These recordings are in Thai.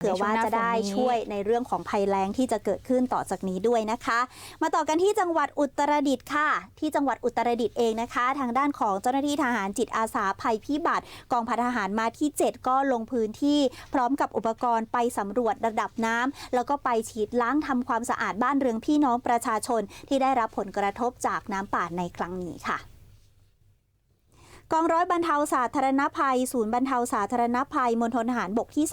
เผื่อว่าจะได้ช่วยในเรื่องของภัยแล้งที่จะเกิดขึ้นต่อจากนี้ด้วยนะคะ มาต่อกันที่จังหวัดอุตรดิตถ์ค่ะ ที่จังหวัดอุตรดิตถ์เองนะคะ ทางด้านของเจ้าหน้าที่ทหารจิตอาสาภัยพิบัติ กองพันทหารมาที่ 7 ก็ลงพื้นที่ พร้อมกับอุปกรณ์ไปสำรวจระดับน้ำแล้วก็ไปฉีดล้างทำความสะอาดบ้านเรือนพี่น้องประชาชนที่ได้รับผลกระทบจากน้ำป่าในครั้งนี้ค่ะ กองร้อยบรรเทาสาธารณภัย ศูนย์บรรเทาสาธารณภัยมณฑลทหารบกที่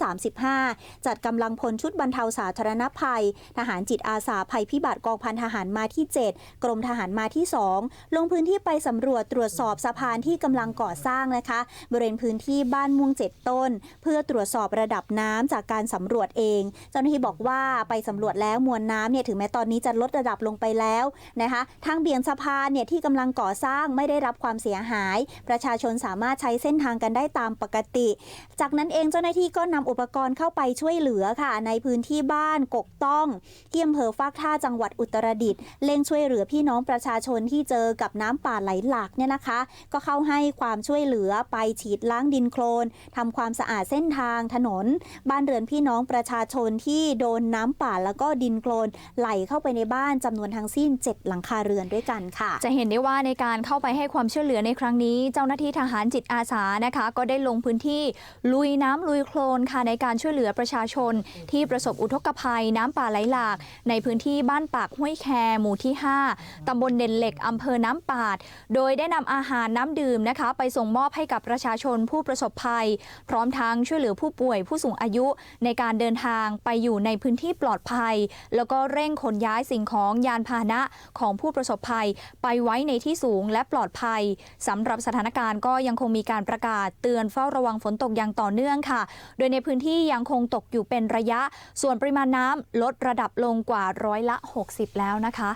35 จัดกำลังพลชุดบรรเทาสาธารณภัย ทหารจิตอาสาภัยพิบัติกองพันทหารมาที่ 7 กรมทหารมาที่ 2 ลงพื้นที่ไปสำรวจตรวจสอบสะพานที่กำลังก่อสร้างนะคะ บริเวณพื้นที่บ้านม่วง 7 ต้น เพื่อตรวจสอบระดับน้ำจากการสำรวจเอง เจ้าหน้าที่บอกว่าไปสำรวจแล้วมวลน้ำเนี่ยถึงแม้ตอนนี้จะลดระดับลงไปแล้วนะคะทางเบี่ยงสะพานเนี่ยที่กำลังก่อสร้างไม่ได้รับความเสียหายประชาชนสามารถใช้เส้นทางกันได้ตามปกติ จากนั้นเองเจ้าหน้าที่ก็นำอุปกรณ์เข้าไปช่วยเหลือค่ะ ในพื้นที่บ้านกกต้องที่อำเภอฟากท่าจังหวัดอุตรดิตถ์เร่งช่วยเหลือพี่น้องประชาชนที่เจอกับน้ำป่าไหลหลากเนี่ยนะคะ ก็เข้าให้ความช่วยเหลือไปฉีดล้างดินโคลนทำความสะอาดเส้นทางถนน บ้านเรือนพี่น้องประชาชนที่โดนน้ำป่าแล้วก็ดินโคลนไหลเข้าไปในบ้านจำนวนทั้งสิ้น 7 หลังคาเรือนด้วยกันค่ะ จะเห็นได้ว่าในการเข้าไปให้ความช่วยเหลือในครั้งนี้เจ้าหน้าที่ทหารจิตอาสานะคะ ก็ได้ลงพื้นที่ลุยน้ำลุยโคลนค่ะในการช่วยเหลือประชาชน ที่ประสบอุทกภัยน้ำป่าไหลหลาก ในพื้นที่บ้านปากห้วยแคหมู่ที่ 5ตำบลเด่นเหล็กอำเภอน้ำปาด โดยได้นำอาหารน้ำดื่มนะคะ ไปส่งมอบให้กับประชาชนผู้ประสบภัย พร้อมทั้งช่วยเหลือผู้ป่วยผู้สูงอายุ ในการเดินทางไปอยู่ในพื้นที่ปลอดภัย แล้วก็เร่งขนย้ายสิ่งของยานพาหนะของผู้ประสบภัย ไปไว้ในที่สูงและปลอดภัยสำหรับสถานการณ์ก็ยังคงมีการประกาศเตือนเฝ้าระวังฝนตกอย่างต่อเนื่องค่ะ โดยในพื้นที่ยังคงตกอยู่เป็นระยะ ส่วนปริมาณน้ำลดระดับลงกว่าร้อยละ 60 แล้วนะคะ